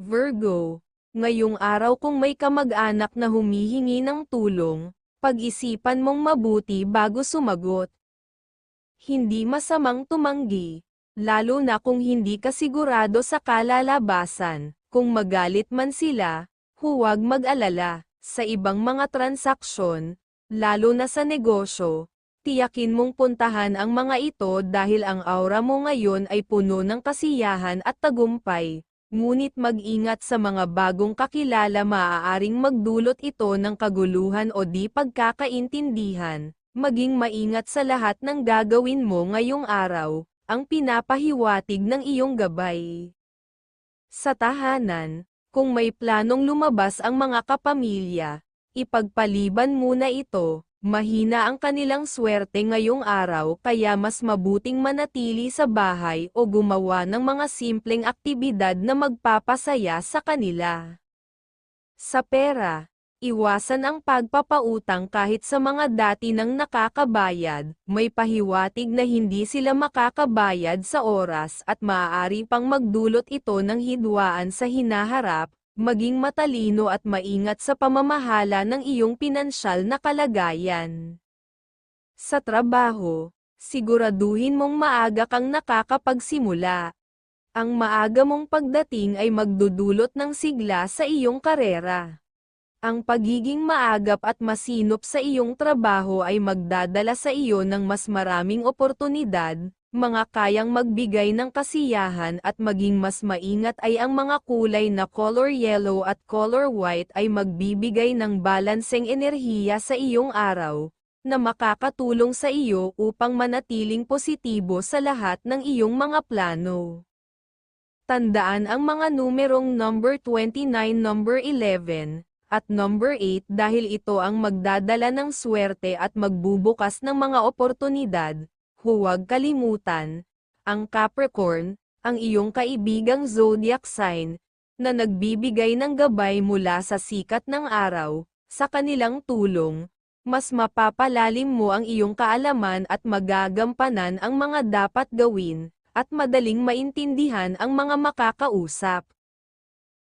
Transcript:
Virgo, ngayong araw kung may kamag-anak na humihingi ng tulong, pag-isipan mong mabuti bago sumagot. Hindi masamang tumanggi, lalo na kung hindi ka sigurado sa kalalabasan, kung magalit man sila, huwag mag-alala, sa ibang mga transaksyon, lalo na sa negosyo, tiyakin mong puntahan ang mga ito dahil ang aura mo ngayon ay puno ng kasiyahan at tagumpay. Ngunit mag-ingat sa mga bagong kakilala maaaring magdulot ito ng kaguluhan o di pagkakaintindihan. Maging maingat sa lahat ng gagawin mo ngayong araw, ang pinapahiwatig ng iyong gabay. Sa tahanan, kung may planong lumabas ang mga kapamilya, ipagpaliban muna ito, Mahina ang kanilang swerte ngayong araw kaya mas mabuting manatili sa bahay o gumawa ng mga simpleng aktibidad na magpapasaya sa kanila. Sa pera, iwasan ang pagpapautang kahit sa mga dati nang nakakabayad, may pahiwatig na hindi sila makakabayad sa oras at maaari pang magdulot ito ng hidwaan sa hinaharap, maging matalino at maingat sa pamamahala ng iyong pinansyal na kalagayan. Sa trabaho, siguraduhin mong maaga kang nakakapagsimula. Ang maaga mong pagdating ay magdudulot ng sigla sa iyong karera. Ang pagiging maagap at masinop sa iyong trabaho ay magdadala sa iyo ng mas maraming oportunidad, mga kayang magbigay ng kasiyahan at maging mas maingat ay ang mga kulay na color yellow at color white ay magbibigay ng balanseng enerhiya sa iyong araw, na makakatulong sa iyo upang manatiling positibo sa lahat ng iyong mga plano. Tandaan ang mga numerong number 29, number 11, at number 8 dahil ito ang magdadala ng swerte at magbubukas ng mga oportunidad, huwag kalimutan, ang Capricorn, ang iyong kaibigang zodiac sign, na nagbibigay ng gabay mula sa sikat ng araw, sa kanilang tulong, mas mapapalalim mo ang iyong kaalaman at magagampanan ang mga dapat gawin, at madaling maintindihan ang mga makakausap.